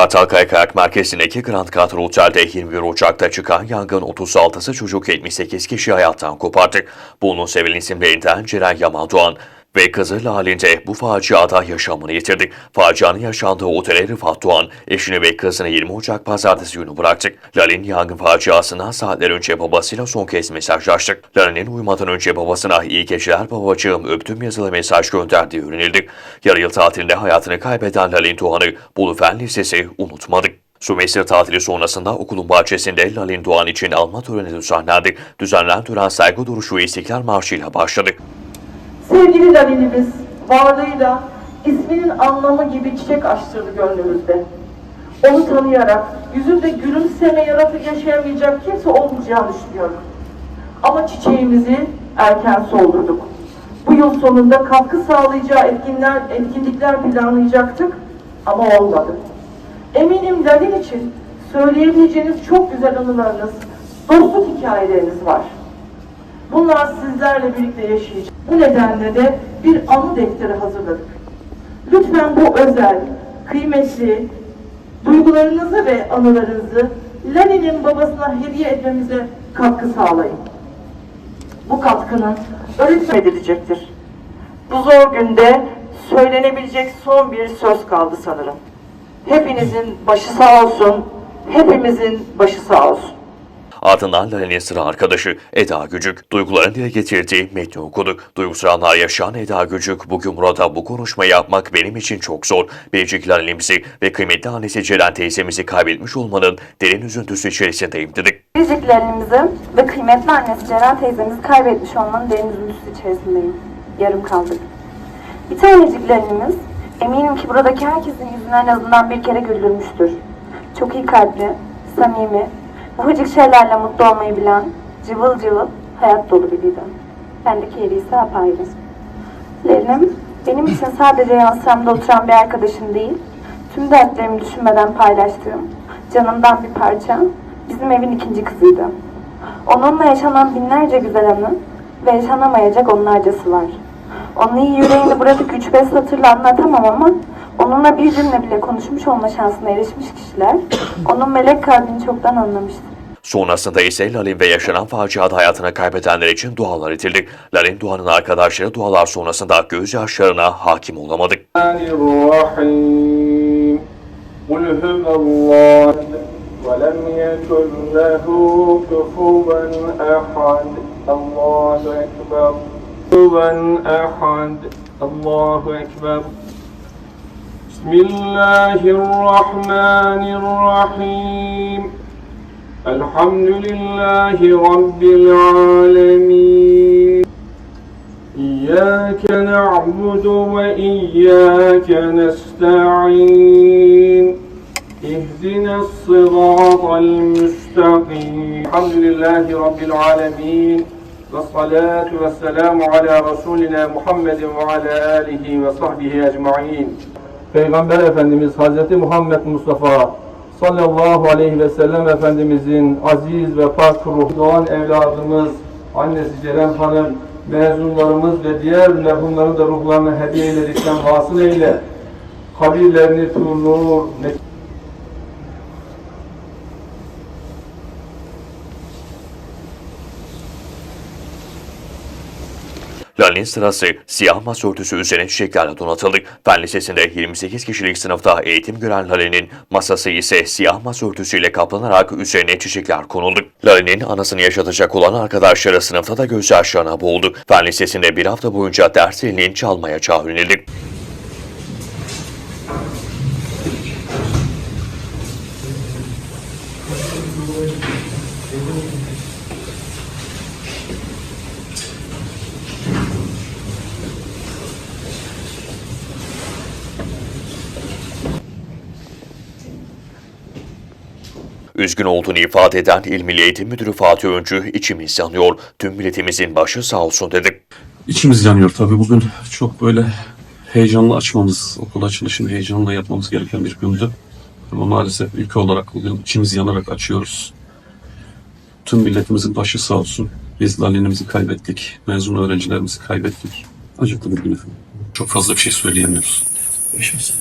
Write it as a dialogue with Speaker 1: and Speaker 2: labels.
Speaker 1: Kartal Kaykayak Merkezi'ndeki Grand Katar Otel'de 21 Ocak'ta çıkan yangın 36'sı çocuk 78 kişi hayattan kopardı. Bunun sevilen isimlerinden Ceren Yaman Doğan ve kızı Lalinde bu faciada yaşamını yitirdi. Facianın yaşandığı otele Rıfat Doğan, eşini ve kızını 20 Ocak pazartesi günü bıraktı. Lalin yangın faciasından saatler önce babasıyla son kez mesajlaştı. Lalin'in uyumadan önce babasına iyi geceler babacığım öptüm yazılı mesaj gönderdiği öğrenildi. Yarı yıl tatilinde hayatını kaybeden Lalin Doğan'ı Bolu Fen Lisesi unutmadı. Sümeyse tatili sonrasında okulun bahçesinde Lalin Doğan için alma töreni düzenlendi. Düzenlenen tören saygı duruşu İstiklal Marşı ile başladı.
Speaker 2: Sevgili Lalinimiz varlığıyla isminin anlamı gibi çiçek açtırdı gönlümüzde. Onu tanıyarak yüzünde gülümseme yaratıp yaşayamayacak kimse olmayacağını düşünüyorum. Ama çiçeğimizi erken soldurduk. Bu yıl sonunda katkı sağlayacağı etkinler, etkinlikler planlayacaktık ama olmadı. Eminim Lalin için söyleyebileceğiniz çok güzel anılarınız, dostluk hikayeleriniz var. Bunlar sizlerle birlikte yaşayacak. Bu nedenle de bir anı defteri hazırladık. Lütfen bu özel, kıymetli duygularınızı ve anılarınızı Lalin'in babasına hediye etmemize katkı sağlayın. Bu katkının öğretim edilecektir. Bu zor günde söylenebilecek son bir söz kaldı sanırım. Hepinizin başı sağ olsun, hepimizin başı sağ olsun.
Speaker 1: Ardından Lalin'in sıra arkadaşı Eda Gücük duygularını dile getirdiği metni okuduk. Duygusal anlar yaşayan Eda Gücük bugün burada bu konuşmayı yapmak benim için çok zor. Biricik Lalin'imizi ve kıymetli annesi Ceren teyzemizi kaybetmiş olmanın derin üzüntüsü içerisindeyim dedik.
Speaker 3: Biriciklerimizi ve kıymetli annesi Ceren teyzemizi kaybetmiş olmanın derin üzüntüsü içerisindeyim. Yarım kaldık. Bir taneciklerimiz eminim ki buradaki herkesin yüzüne en azından bir kere güldürmüştür. Çok iyi kalpli, samimi, ufacık şeylerle mutlu olmayı bilen, cıvıl cıvıl, hayat dolu biriydi. Bendeki yeri ise apayrı. Lerinim benim için sadece yansıramda oturan bir arkadaşım değil, tüm dertlerimi düşünmeden paylaştığım, canımdan bir parça, bizim evin ikinci kızıydı. Onunla yaşanan binlerce güzel anı ve yaşanamayacak onlarcası var. Onun iyi yüreğini bırakıp 3-5 satırla anlatamam ama onunla bir cümle bile konuşmuş olma şansına erişmiş kişiler onun melek kalbini çoktan anlamıştır.
Speaker 1: Sonrasında ise Lalin ve yaşanan faciada hayatını kaybedenler için dualar edildi. Lalin duanın arkadaşları dualar sonrasında gözyaşlarına hakim olamadık.
Speaker 4: الرحيم قل هو الله ولم يكن له كفوا أحد الله أكبر كفوا أحد الله أكبر بسم الله الرحمن الرحيم الحمد لله رب العالمين. إياك نعبد وإياك نستعين. اهدنا الصراط المستقيم. الحمد لله رب العالمين. والصلاة والسلام على رسولنا Muhammed وعلى آله وصحبه أجمعين. Peygamber Efendimiz Hazreti Muhammed Mustafa sallallahu aleyhi ve sellem Efendimizin aziz ve pak ruhu doğan evladımız, annesi Ceren Hanım, mezunlarımız ve diğer merhumların da ruhlarına hediye eyledikten hasıl eyle. Kabirlerini nur, ne-
Speaker 1: Lalin sırası siyah masa örtüsü üzerine çiçeklerle donatıldı. Fen Lisesi'nde 28 kişilik sınıfta eğitim gören Lalin'in masası ise siyah masa örtüsüyle kaplanarak üzerine çiçekler konuldu. Lalin'in anasını yaşatacak olan arkadaşları sınıfta da gözyaşlarına boğuldu. Fen Lisesi'nde bir hafta boyunca derslerinin çalmaya çağrıldı. Üzgün olduğunu ifade eden İl Milli Eğitim Müdürü Fatih Öncü içimiz yanıyor. Tüm milletimizin başı sağ olsun dedi.
Speaker 5: İçimiz yanıyor tabii. Bugün çok böyle heyecanlı açmamız, okul açılışını heyecanla yapmamız gereken bir gündü. Ama maalesef ülke olarak bugün içimiz yanarak açıyoruz. Tüm milletimizin başı sağ olsun. Biz Lalin'imizi kaybettik, mezun öğrencilerimizi kaybettik. Acıklı bir gün efendim. Çok fazla bir şey söyleyemiyoruz.
Speaker 6: Yaşasın.